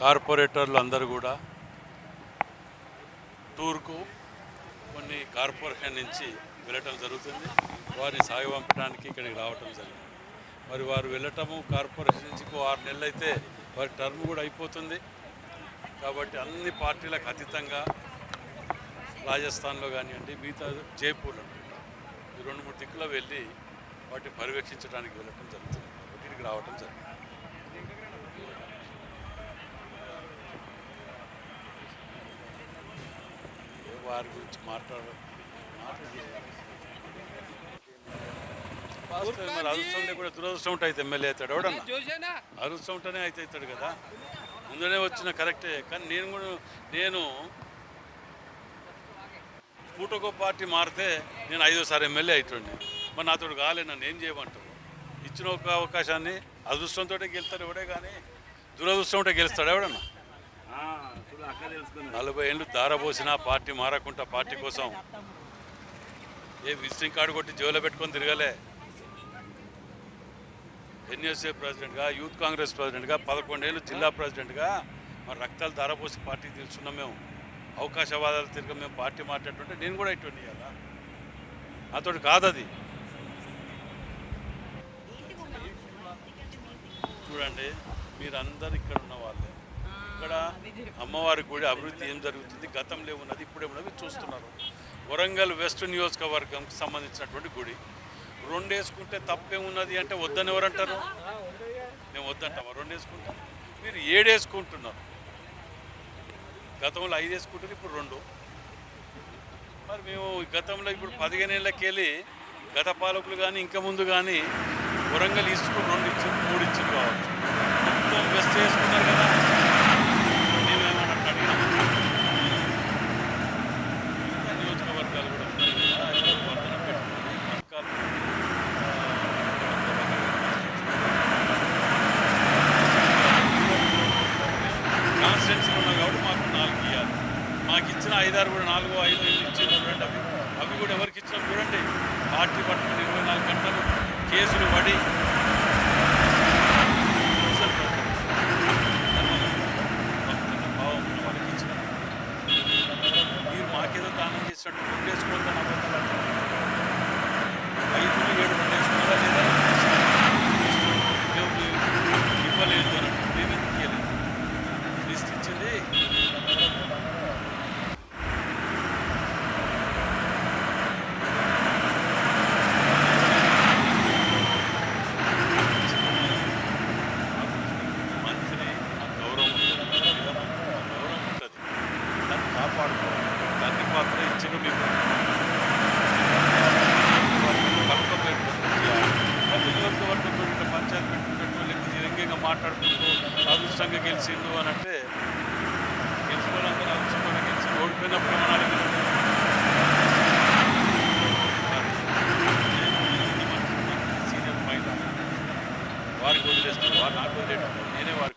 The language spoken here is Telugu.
కార్పొరేటర్లు అందరూ కూడా టూర్కు కొన్ని కార్పొరేషన్ నుంచి వెళ్ళటం జరుగుతుంది. వారిని సాగి పంపడానికి ఇక్కడికి రావటం జరిగింది. మరి వారు వెళ్ళటము కార్పొరేషన్ నుంచి ఆరు నెలలు అయితే వారి టర్మ్ కూడా అయిపోతుంది. కాబట్టి అన్ని పార్టీలకు అతీతంగా రాజస్థాన్లో కానివ్వండి మిగతా జైపూర్లో ఈ రెండు మూడు దిక్కులో వెళ్ళి వాటిని పర్యవేక్షించడానికి వెళ్ళటం జరుగుతుంది. ఇక్కడికి రావటం జరిగింది. వారి గురించి మాట్లాడ వాస్తవం మరి అదృష్టం లేకుండా దురదృష్టం ఉంటే అయితే ఎమ్మెల్యే అవుతాడు ఎవడన్నా? ఉంటేనే అయితే అవుతాడు కదా? ముందనే వచ్చిన కరెక్టే కానీ నేను కూడా నేను పూటకో పార్టీ మారితే నేను ఐదోసారి ఎమ్మెల్యే అవుతుండే మరి నాతో కాలే నన్ను ఏం చేయమంటారు? ఇచ్చిన ఒక అవకాశాన్ని అదృష్టంతో గెలుస్తాడు ఎవడే కానీ దురదృష్టం ఉంటే గెలుస్తాడు ఎవడన్నా? నలభై ఏళ్ళు దారపోసిన పార్టీ మారకుండా పార్టీ కోసం ఏ విజిటింగ్ కార్డు కొట్టి జోలో పెట్టుకొని తిరగలే. ఎన్ఎస్ఏ ప్రెసిడెంట్గా యూత్ కాంగ్రెస్ ప్రెసిడెంట్గా పదకొండేళ్ళు జిల్లా ప్రెసిడెంట్గా మరి రక్తాలు ధారపోసి పార్టీ తెలుసున్నాం మేము. అవకాశవాదాలు తిరిగి మేము పార్టీ మాట్లాడుతుంటే నేను కూడా ఇటువంటి ఇవ్వాలా నాతోటి కాదు అది చూడండి మీరందరూ ఇక్కడ ఉన్న వాళ్ళే ఇక్కడ అమ్మవారి గుడి అభివృద్ధి ఏం జరుగుతుంది? గతంలో ఉన్నది ఇప్పుడే ఉన్నది చూస్తున్నారు. వరంగల్ వెస్ట్ నియోజకవర్గంకి సంబంధించినటువంటి గుడి. రెండు వేసుకుంటే తప్పే ఉన్నది అంటే వద్దని ఎవరంటారు? మేము వద్దంటాం రెండు వేసుకుంటాం మీరు ఏడు వేసుకుంటున్నారు గతంలో ఐదు వేసుకుంటారు ఇప్పుడు రెండు. మరి మేము గతంలో ఇప్పుడు పదిహేను ఏళ్ళకి వెళ్ళి గత పాలకులు కానీ ఇంకా ముందు కానీ వరంగల్ ఈస్ట్కు రెండు ఇచ్చింది నాకు ఇచ్చిన ఐదారు కూడా నాలుగు ఐదు ఐదు ఇచ్చిన చూడండి అవి. అవి కూడా ఎవరికి ఇచ్చినా చూడండి. పార్టీ పట్టుకుని ఇరవై నాలుగు గంటలు కేసులు పడి. భావం ఉన్న మీరు మాకేదో దానం చేసినట్టు రెండు వేసుకోవద్దని ఐదు ఏడు రెండు లేదా? ఇవ్వలేదు. అని అంటే మేమెందుకు ఇవ్వలేదు? లిస్ట్ ఇచ్చింది పాత్ర ఇచ్చిన మీకు నియోజకవర్గంతో పంచాయతీ పెట్టుకుంటూ లేకపోతే మాట్లాడుకుంటూ అదృష్టంగా గెలిచిండు అని అంటే గెలిచిన అదృష్టంగా గెలిచి ఓడిపోయినప్పుడు ఏమనాలి సీనియర్ వారికి వదిలేస్తారు వారు నాకు వదిలేటప్పుడు నేనే వారికి